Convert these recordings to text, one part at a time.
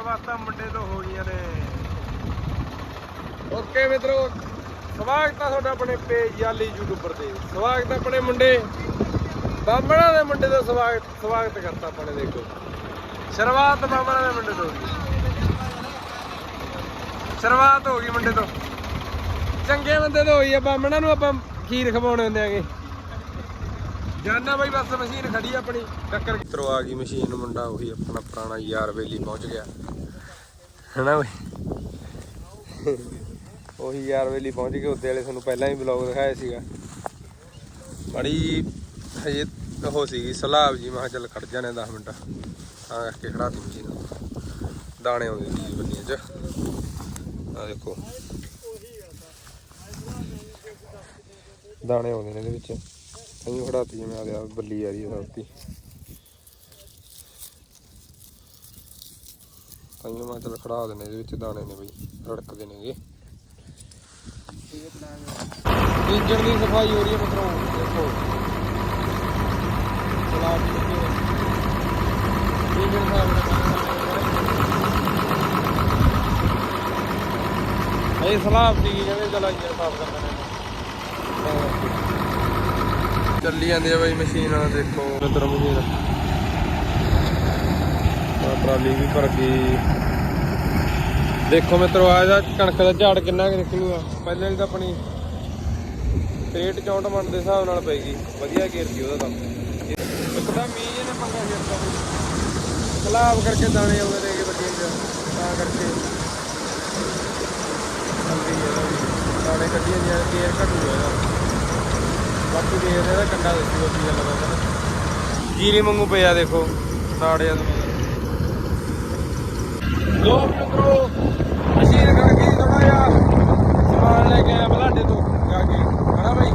ਸ਼ੁਰੂਆਤਾਂ ਮੁੰਡੇ ਤੋਂ ਹੋ ਗਈਆਂ ਨੇ। ਓਕੇ ਮਿੱਤਰੋ, ਸਵਾਗਤ ਆ ਤੁਹਾਡਾ ਆਪਣੇ ਪੇਜ ਯਾਲੀ ਯੂਟਿਊਬਰ ਤੇ। ਸਵਾਗਤ ਆਪਣੇ ਮੁੰਡੇ। ਬਾਹਮਣਾ ਦੇ ਮੁੰਡੇ ਦਾ ਸਵਾਗਤ ਸਵਾਗਤ ਕਰਤਾ ਆਪਣੇ ਦੇਖੋ। ਸ਼ੁਰੂਆਤ ਬਾਹਮਣਾ ਦੇ ਮੁੰਡੇ ਤੋਂ ਹੋ ਗਈ ਸ਼ੁਰੂਆਤ ਹੋ ਗਈ ਮੁੰਡੇ ਤੋਂ। ਚੰਗੇ ਬੰਦੇ ਤੋਂ ਹੋਈ ਆ, ਬਾਹਮਣਾ ਨੂੰ ਆਪਾਂ ਖੀਰ ਖਵਾਉਣੇ ਹੁੰਦੇ ਆਗੇ ਜਾਨਾ ਬਾਈ, ਬਸ ਮਸ਼ੀਨ ਖੜੀ ਆਪਣੀ, ਟੱਕਰ ਕਿਤਰੋ ਆ ਗਈ ਮਸ਼ੀਨ, ਮੁੰਡਾ ਉਹੀ ਆਪਣਾ ਪੁਰਾਣਾ ਯਾਰ ਵੇਲੀ ਪਹੁੰਚ ਗਿਆ। ਹਨਾ ਬਈ? ਉਹੀ ਯਾਰ ਵੇਲੀ ਪਹੁੰਚ ਗਏ ਉੱਤੇ ਵਾਲੇ ਤੁਹਾਨੂੰ ਪਹਿਲਾਂ ਹੀ ਬਲੌਗ ਦਿਖਾਇਆ ਸੀਗਾ। ਬੜੀ ਹਜੇ ਉਹ ਸੀਗੀ ਸਲਾਬ ਜੀ, ਮੈਂ ਕਿਹਾ ਚੱਲ ਖੜ ਜਾਣੇ 10 ਮਿੰਟ। ਤਾਂ ਕਰਕੇ ਖੜਾ ਦਿੱਤੀ ਮਸ਼ੀਨ ਦਾਣੇ ਆਉਂਦੇ ਸੀ ਬੰਨੀਆਂ 'ਚ। ਆ ਦੇਖੋ। ਦਾਣੇ ਆਉਂਦੇ ਨੇ ਇਹਦੇ ਵਿੱਚ। ਅਸੀਂ ਖੜਾਤੀ ਜਿਵੇਂ ਆ ਗਿਆ ਬੱਲੀ ਆ ਰਹੀ ਹੈ ਸਬਤੀ ਤਾਂ ਮੈਂ ਚੱਲ ਖੜਾ ਦੇਣੇ ਇਹਦੇ ਵਿੱਚ, ਦਾਣੇ ਨੇ ਬਈ, ਰੜਕਦੇ ਨੇਗੇ ਇੰਜਣ ਦੀ ਸਫ਼ਾਈ ਹੋ ਰਹੀ ਹੈ ਮਿੱਤਰੋ ਦੇਖੋ। ਸਲਾਬ ਲੱਗੇ ਹੋਏ। ਇੰਜਣ ਸਾਫ਼ ਇਹ ਸਲਾਬ ਦੀ ਕਹਿੰਦੇ ਚਲ ਇੰਜਣ ਸਾਫ਼ ਕਰਨਾ ਨੇ। ਚੱਲੀ ਜਾਂਦੀ ਆ ਬਈ ਮਸ਼ੀਨ ਦੇਖੋ। ਮਿੱਤਰ ਮਸ਼ੀਨ ਆ ਟਰਾਲੀ ਵੀ ਭਰ ਗਈ। ਦੇਖੋ ਮਿੱਤਰੋ ਆ ਇਹਦਾ ਕਣਕ ਦਾ ਝਾੜ ਕਿੰਨਾ ਕੁ ਨਿਕਲੂਗਾ। ਪਹਿਲੇ ਵਾਲੀ ਤਾਂ ਆਪਣੀ 63 64 ਮਣ ਦੇ ਹਿਸਾਬ ਨਾਲ ਪਏਗੀ। ਵਧੀਆ ਗੇਰ ਸੀ ਉਹਦਾ ਤਾਂ। ਇੱਕ ਤਾਂ ਮੀਂਹ ਜਿਹਨੇ ਪੰਗਾ ਛੇੜਤਾ ਬਈ ਖਲਾਬ ਕਰਕੇ ਦਾਣੇ ਆਉਂਦੇ ਨੇਗੇ ਵੱਡੀਆਂ ਚ ਤਾਂ ਕਰਕੇ। ਦਾਣੇ ਕੱਢੀਆਂ ਜਾਂ ਗੇਰ ਘਟੂਗਾ ਇਹਦਾ ਬਾਕੀ ਦੇਖਦੇ ਇਹਦਾ ਕੰਡਾ ਦੱਸੂਗਾ ਕੀ ਗੱਲ ਕਰਦਾ ਜੀਰੀ ਵਾਂਗੂ ਪਿਆ ਦੇਖੋ ਨਾੜਿਆ ਤੋਂ ਲੋ ਮਿੱਤਰੋ ਮਸ਼ੀਨ ਕਰਕੇ ਥੋੜਾ ਜਿਹਾ ਸਮਾਨ ਲੈ ਕੇ ਆਇਆ ਬਲਾਡੇ ਤੋਂ ਜਾ ਕੇ। ਹਨਾ ਬਾਈ?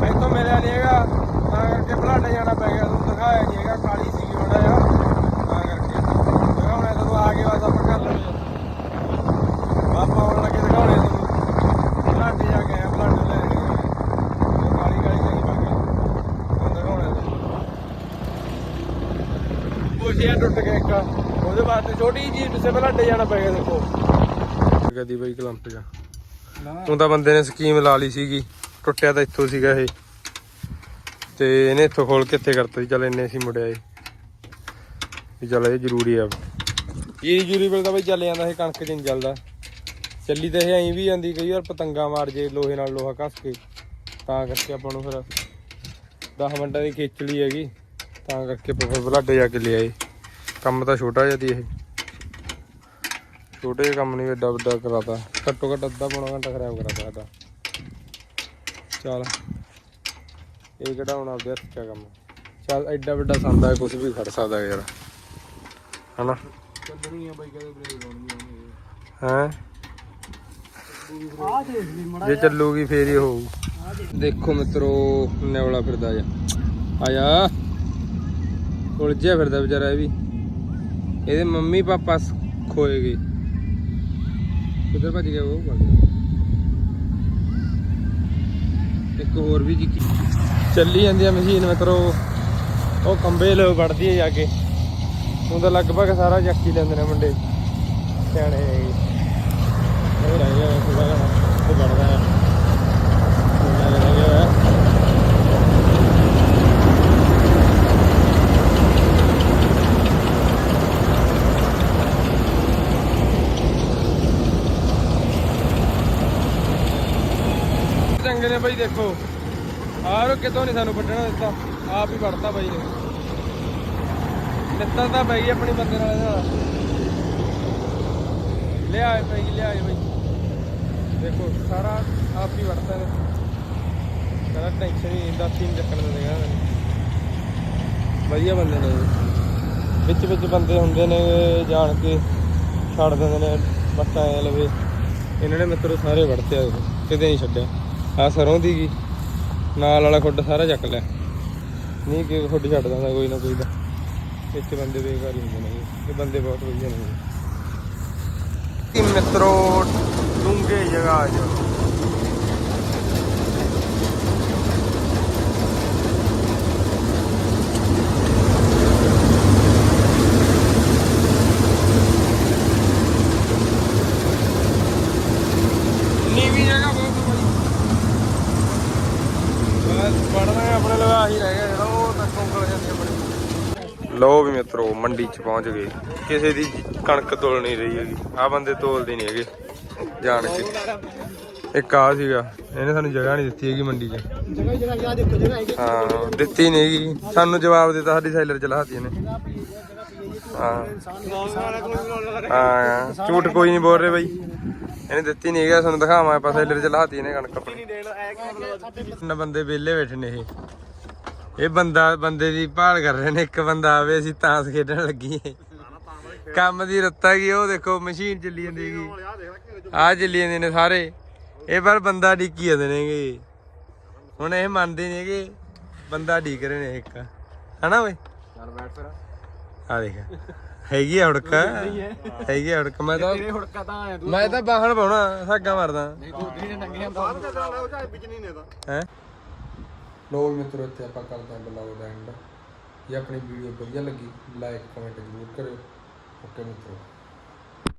ਮੈਥੋਂ ਮਿਲਿਆ ਨਹੀਂ ਹੈਗਾ, ਤਾਂ ਕਰਕੇ ਬਲਾਡੇ ਜਾਣਾ ਪੈ ਗਿਆ ਤੁਹਾਨੂੰ ਦਿਖਾਇਆ ਨਹੀਂ ਹੈਗਾ ਕਾਲੀ ਸੀਗੀ ਥੋੜਾ ਜਿਹਾ ਤਾਂ ਕਰਕੇ ਦਿਖਾਉਣਾ ਤੁਹਾਨੂੰ ਆ ਕੇ ਬਸ ਆਪਾਂ ਕਰ ਲਵਾਂਗੇ ਆਪਾਂ ਆਉਣ ਲੱਗੇ ਦਿਖਾਉਣੇ ਤੁਹਾਨੂੰ ਬਲਾਡੇ ਜਾ ਕੇ ਆਇਆ ਬਲਾਡੇ ਲੈ ਕੇ ਆਇਆ। ਉਹ ਕਾਲੀ ਕਾਲੀ ਜਿਹੀ ਪਾ ਕੇ ਤੁਹਾਨੂੰ ਦਿਖਾਉਣਾ ਤੁਹਾਨੂੰ ਬੋਸ਼ੀਆ ਟੁੱਟ ਗਿਆ ਇੱਕ। ਉਹਦੇ ਵਾਸਤੇ ਛੋਟੀ ਜੀ ਕਿਸੇ ਬਲਾਡੇ ਜਾਣਾ ਪੈ ਗਿਆ ਦੇਖੋ। ਕਦੀ ਬਈ ਕਲੰਪ ਜਾ ਉਹ ਤਾਂ ਬੰਦੇ ਨੇ ਸਕੀਮ ਲਾ ਲਈ ਸੀਗੀ। ਟੁੱਟਿਆ ਤਾਂ ਇੱਥੋਂ ਸੀਗਾ ਇਹ। ਤੇ ਇਹਨੇ ਇੱਥੋਂ ਖੋਲ ਕੇ ਇੱਥੇ ਕਰਤਾ ਸੀ। ਚੱਲ ਇੰਨੇ ਸੀ ਮੁੜਿਆ ਇਹ। ਵੀ ਚੱਲ ਇਹ ਜ਼ਰੂਰੀ ਆ। ਇਹ ਜ਼ਰੂਰੀ ਵੇਲੇ ਤਾਂ ਬਈ ਚੱਲ ਜਾਂਦਾ ਇਹ ਕਣਕ ਚ ਨਹੀਂ ਚੱਲਦਾ। ਚੱਲੀ ਤਾਂ ਇਹ ਐਂ ਵੀ ਜਾਂਦੀ ਕਈ ਵਾਰ ਪਤੰਗਾ ਮਾਰ ਜੇ ਲੋਹੇ ਨਾਲ ਲੋਹਾ ਕੱਸ ਕੇ। ਤਾਂ ਕਰਕੇ ਆਪਾਂ ਨੂੰ ਫਿਰ 10 ਮਿੰਟਾਂ ਦੀ ਖੇਚਲੀ ਹੈਗੀ। ਤਾਂ ਕਰਕੇ ਆਪਾਂ ਫਿਰ ਬਲਾਡੇ ਜਾ ਕੇ ਲਿਆਏ। ਕੰਮ ਤਾਂ ਛੋਟਾ ਜਿਹਾ ਸੀ ਇਹ। ਛੋਟੇ ਜਿਹੇ ਕੰਮ ਨਹੀਂ ਐਡਾ ਵੱਡਾ ਕਰਾਤਾ। ਘੱਟੋ ਘੱਟ ਅੱਧਾ ਪੌਣਾ ਘੰਟਾ ਖਰਾਬ ਕਰਾਤਾ ਸਾਡਾ। ਚੱਲ ਇਹ ਕਿਹੜਾ ਹੁਣ ਆਪਦੇ ਹੱਥ 'ਚ ਕੰਮ? ਚੱਲ ਐਡਾ ਵੱਡਾ ਸੰਦਾ ਕੁਝ ਵੀ ਖੜ ਸਕਦਾ ਯਾਰ। ਹਨਾ? ਚੱਲਣੀ ਆ ਬਾਈ ਕਦੇ ਬ੍ਰੇਕ ਲਾਉਣੀ ਹੈ? ਜੇ ਚੱਲੂਗੀ ਫੇਰ ਹੀ ਹੋਊ। ਦੇਖੋ। ਮਿੱਤਰੋ ਨੇਵਲਾ ਫਿਰਦਾ ਜਾ ਆ ਜਾ ਉਲਝਿਆ ਫਿਰਦਾ ਵਿਚਾਰਾ ਇਹ ਵੀ। ਇਹਦੇ ਮੰਮੀ ਪਾਪਾ ਖੋਏ ਗਏ। ਕਿੱਧਰ ਭੱਜ ਗਿਆ ਉਹ? ਭੱਜ ਗਿਆ। ਇੱਕ ਹੋਰ ਵੀ ਜੀ ਚੱਲੀ ਜਾਂਦੀ ਆ ਮਸ਼ੀਨ, ਮਿੱਤਰੋ। ਉਹ ਕੰਬੇ ਲੋ ਵੜਦੀ ਹੈ ਜਾ ਕੇ। ਹੁਣ ਤਾਂ ਲਗਭਗ ਸਾਰਾ ਚੱਕ ਲੈਂਦੇ ਨੇ ਮੁੰਡੇ। ਸਿਆਣੇ ਹੈਗੇ। ਇਹ ਰਹਿ ਗਿਆ ਥੋੜਾ ਉਹ ਵੜਦਾ ਹੈ। ਥੋੜਾ ਨੇ ਬਾਈ ਦੇਖੋ, ਆਹ ਰੋ ਕਿਤੋਂ ਨਹੀਂ ਸਾਨੂੰ ਵੱਢਣਾ ਦਿੱਤਾ, ਆਪ ਹੀ ਵੜਤਾ ਬਾਈ ਨੇ। ਨਿੱਤਾ ਤਾਂ ਪੈ ਆਪਣੀ ਬੰਦੇ ਨਾਲ ਇਹਦੇ। ਲਿਆਏ ਪੈ ਲਿਆਏ ਬਾਈ। ਦੇਖੋ, ਸਾਰਾ ਆਪ ਹੀ ਵੜਤਾ ਨੇ ਸਾਰਾ ਟੈਨਸ਼ਨ ਹੀ ਨਹੀਂ ਦਾਤੀ ਚੱਕਣ ਦਿੰਦੇ ਕਹਿੰਦਾ ਵਧੀਆ ਬੰਦੇ ਨੇ ਵਿੱਚ ਵਿੱਚ ਬੰਦੇ ਹੁੰਦੇ ਨੇ, ਜਾਣ ਕੇ ਛੱਡ ਦਿੰਦੇ ਨੇ, ਬੱਟਾ ਐ ਲਵੇ। ਇਹਨਾਂ ਨੇ ਮਿੱਤਰੋ ਸਾਰੇ ਵੜਤੇ ਆ ਕਿਤੇ ਨਹੀਂ ਛੱਡਿਆ। ਆ ਸਰੋਂ ਦੀ ਗੀ ਨਾਲ ਵਾਲਾ ਖੁੱਡ ਸਾਰਾ ਚੱਕ ਲਿਆ ਨਹੀਂ ਕਿ ਖੁੱਡ ਛੱਡ ਦਿੰਦਾ ਕੋਈ ਨਾ ਕੋਈ ਦਾ ਵਿੱਚ ਬੰਦੇ ਬੇਕਾਰ ਹੀ ਹੁੰਦੇ ਨੇ। ਇਹ ਬੰਦੇ ਬਹੁਤ ਵਧੀਆ ਨੇ। ਕਿ ਮਿੱਤਰੋ ਡੂੰਗੇ ਜਗ੍ਹਾ ਲੋ ਵੀ ਮਿੱਤਰੋ ਮੰਡੀ 'ਚ ਪਹੁੰਚ ਗਏ। ਕਿਸੇ ਦੀ ਕਣਕ ਤੋਲ ਨਹੀਂ ਰਹੀ ਹੈਗੀ। ਆ ਬੰਦੇ ਤੋਲਦੇ ਨਹੀਂ ਹੈਗੇ ਜਾਣ ਕੇ। ਇੱਕ ਆ ਸੀਗਾ ਇਹਨੇ ਸਾਨੂੰ ਜਗ੍ਹਾ ਨਹੀਂ ਦਿੱਤੀ ਹੈਗੀ ਮੰਡੀ 'ਚ। ਜਗ੍ਹਾ ਜਗ੍ਹਾ ਆ ਦਿੱਤੀ ਨਹੀਂ ਹੈਗੀ। ਸਾਨੂੰ ਜਵਾਬ ਦਿੱਤਾ ਸਾਡੀ ਸੈਲਰ ਚਲਾਤੀ ਇਹਨੇ। ਝੂਠ ਕੋਈ ਨਹੀਂ ਬੋਲ ਰਹੇ ਬਾਈ। ਇਹਨੇ ਦਿੱਤੀ ਨਹੀਂ ਹੈਗਾ ਸਾਨੂੰ ਦਿਖਾਵਾਂ ਆਪਾਂ ਸੈਲਰ ਚਲਾਤੀ ਇਹਨੇ ਕਣਕ ਆਪਣੀ। ਬੰਦੇ ਵਿਹਲੇ ਬੈਠੇ ਨੇ ਇਹ। ਇਹ ਬੰਦਾ ਬੰਦੇ ਦੀ ਭਾਲ ਕਰ ਰਹੇ ਨੇ ਇੱਕ ਬੰਦਾ ਆਵੇ ਅਸੀਂ ਤਾਂਸ ਖੇਡਣ ਲੱਗੀਏ। ਕੰਮ ਦੀ ਰੱਤਾ ਕੀ ਉਹ ਦੇਖੋ ਮਸ਼ੀਨ ਚੱਲੀ ਜਾਂਦੀ ਹੈਗੀ। ਆ ਚੱਲੀ ਜਾਂਦੇ ਨੇ ਸਾਰੇ। ਇਹ ਪਰ ਬੰਦਾ ਡਿੱਕੀ ਜਾਂਦੇ ਨੇਗੇ ਹੁਣ ਇਹ ਮੰਨਦੇ ਨਹੀਂ ਹੈਗੇ ਬੰਦਾ ਢੀਕ ਰਹੇ ਨੇ ਇੱਕ। ਹਨਾ ਓਏ? ਚੱਲ ਬੈਠ ਫਿਰ। ਆ ਦੇਖ। ਹੈਗੀ ਆ ਹੁੜਕ। ਹੈਗੀ ਆ ਹੁੜਕ। ਮੈਂ ਤਾਂ ਤੇਰੇ ਹੁੜਕਾ ਤਾਂ ਆਇਆ ਤੂੰ। ਮੈਂ ਤਾਂ ਬਾਹਣ ਪਾਉਣਾ ਸਾਗਾ ਮਾਰਦਾ। ਨਹੀਂ ਤੂੰ ਨੇ ਨੰਗੀਆਂ ਬਾਹਰ ਤੇ ਚੱਲ ਉਹ ਚਾਹੇ ਵਿੱਚ ਨਹੀਂ ਨੇ ਤਾਂ ਹੈ? ਲੋ ਮਿੱਤਰੋ, ਇੱਥੇ ਆਪਾਂ ਕਰਦੇ ਹਾਂ ਬਲੌਗ ਦਾ ਐਂਡ ਜੇ ਆਪਣੀ ਵੀਡੀਓ ਵਧੀਆ ਲੱਗੀ ਲਾਈਕ ਕਮੈਂਟ ਜ਼ਰੂਰ ਕਰਿਓ। ਓਕੇ ਮਿੱਤਰੋ।